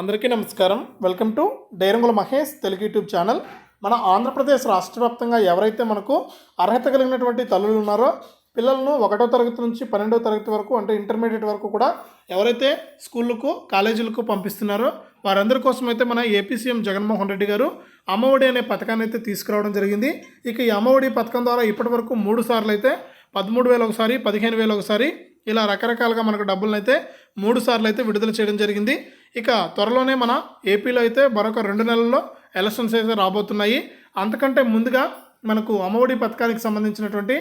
అందరికీ నమస్కారం. Welcome to డైరంగుల మహేష్ తెలుగు యూట్యూబ్ ఛానల్. మన ఆంధ్రప్రదేశ్ రాష్ట్ర వ్యాప్తంగా ఎవరైతే మనకు అర్హత కలిగినటువంటి తల్లులు ఉన్నారో పిల్లలను ఒకటో తరగతి నుంచి పన్నెండో తరగతి వరకు అంటే ఇంటర్మీడియట్ వరకు కూడా ఎవరైతే స్కూళ్ళకు కాలేజీలకు పంపిస్తున్నారో వారందరి కోసం అయితే మన ఏపీ సీఎం జగన్మోహన్ రెడ్డి గారు అమ్మఒడి అనే పథకాన్ని అయితే తీసుకురావడం జరిగింది. ఇక ఈ అమ్మఒడి పథకం ద్వారా ఇప్పటి వరకు మూడు సార్లు అయితే పదమూడు వేలు ఒకసారి పదిహేను వేలు ఒకసారి ఇలా రకరకాలుగా మనకు డబ్బులను అయితే మూడు సార్లు అయితే విడుదల చేయడం జరిగింది. ఇక త్వరలోనే మన ఏపీలో అయితే మరొక రెండు నెలల్లో ఎలక్షన్స్ అయితే రాబోతున్నాయి. అంతకంటే ముందుగా మనకు అమ్మఒడి పథకానికి సంబంధించినటువంటి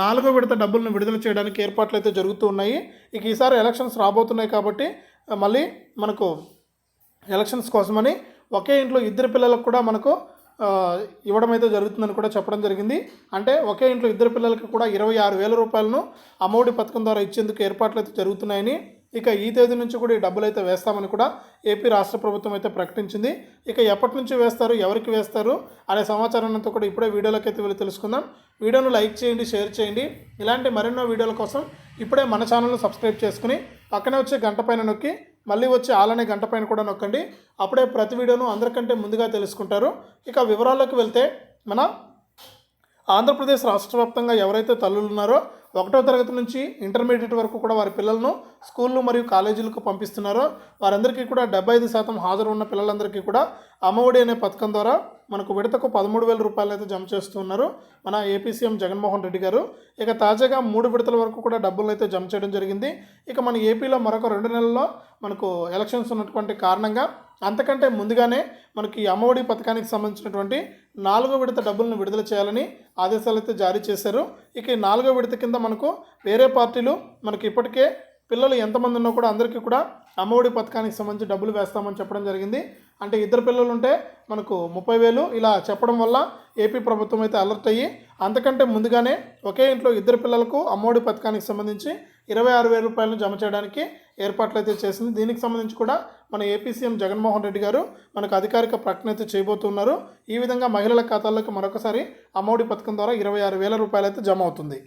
నాలుగో విడత డబ్బులను విడుదల చేయడానికి ఏర్పాట్లు అయితే జరుగుతూ ఉన్నాయి. ఇక ఈసారి ఎలక్షన్స్ రాబోతున్నాయి కాబట్టి మళ్ళీ మనకు ఎలక్షన్స్ కోసమని ఒకే ఇంట్లో ఇద్దరు పిల్లలకు కూడా మనకు ఇవ్వడం అయితే జరుగుతుందని కూడా చెప్పడం జరిగింది. అంటే ఒకే ఇంట్లో ఇద్దరు పిల్లలకి కూడా ఇరవై ఆరు వేల రూపాయలను అమ్మఒడి పథకం ద్వారా ఇచ్చేందుకు ఏర్పాట్లు అయితే జరుగుతున్నాయని ఇక ఈ తేదీ నుంచి కూడా ఈ డబ్బులు అయితే వేస్తామని కూడా ఏపీ రాష్ట్ర ప్రభుత్వం అయితే ప్రకటించింది. ఇక ఎప్పటి నుంచి వేస్తారు ఎవరికి వేస్తారు అనే సమాచారం అంతా కూడా ఇప్పుడే వీడియోలోకి అయితే వెళ్ళి తెలుసుకుందాం. వీడియోను లైక్ చేయండి షేర్ చేయండి. ఇలాంటి మరెన్నో వీడియోల కోసం ఇప్పుడే మన ఛానల్ను సబ్స్క్రైబ్ చేసుకుని పక్కనే వచ్చే గంట పైన నొక్కి మళ్ళీ వచ్చి ఆలనే గంట పైన కూడా నొక్కండి. అప్పుడే ప్రతి వీడియోను అందరికంటే ముందుగా తెలుసుకుంటారు. ఇక వివరాల్లోకి వెళ్తే మన ఆంధ్రప్రదేశ్ రాష్ట్ర వ్యాప్తంగా ఎవరైతే తల్లులు ఉన్నారో ఒకటో తరగతి నుంచి ఇంటర్మీడియట్ వరకు కూడా వారి పిల్లలను స్కూళ్ళు మరియు కాలేజీలకు పంపిస్తున్నారో వారందరికీ కూడా డెబ్బై ఐదు శాతం హాజరు ఉన్న పిల్లలందరికీ కూడా అమ్మఒడి అనే పథకం ద్వారా మనకు విడతకు పదమూడు వేల రూపాయలు అయితే జమ చేస్తున్నారు మన ఏపీ సీఎం జగన్మోహన్ రెడ్డి గారు. ఇక తాజాగా మూడు విడతల వరకు కూడా డబ్బులు అయితే జమ చేయడం జరిగింది. ఇక మన ఏపీలో మరొక రెండు నెలల్లో మనకు ఎలక్షన్స్ ఉన్నటువంటి కారణంగా అంతకంటే ముందుగానే మనకి ఈ అమ్మఒడి పథకానికి సంబంధించినటువంటి నాలుగో విడత డబ్బులను విడుదల చేయాలని ఆదేశాలు అయితే జారీ చేశారు. ఇక ఈ నాలుగో విడత కింద మనకు వేరే పార్టీలు మనకి ఇప్పటికే పిల్లలు ఎంతమంది ఉన్నా కూడా అందరికీ కూడా అమ్మఒడి పథకానికి సంబంధించి డబ్బులు వేస్తామని చెప్పడం జరిగింది. అంటే ఇద్దరు పిల్లలు ఉంటే మనకు ముప్పై వేలు ఇలా చెప్పడం వల్ల ఏపీ ప్రభుత్వం అయితే అలర్ట్ అయ్యి అంతకంటే ముందుగానే ఒకే ఇంట్లో ఇద్దరు పిల్లలకు అమ్మఒడి పథకానికి సంబంధించి ఇరవై ఆరు వేల రూపాయలను జమ చేయడానికి ఏర్పాట్లు అయితే చేసింది. దీనికి సంబంధించి కూడా మన ఏపీ సీఎం జగన్మోహన్ రెడ్డి గారు మనకు అధికారిక ప్రకటన అయితే చేయబోతున్నారు. ఈ విధంగా మహిళల ఖాతాల్లోకి మరొకసారి అమ్మఒడి పథకం ద్వారా ఇరవై ఆరు వేల రూపాయలు అయితే జమ అవుతుంది.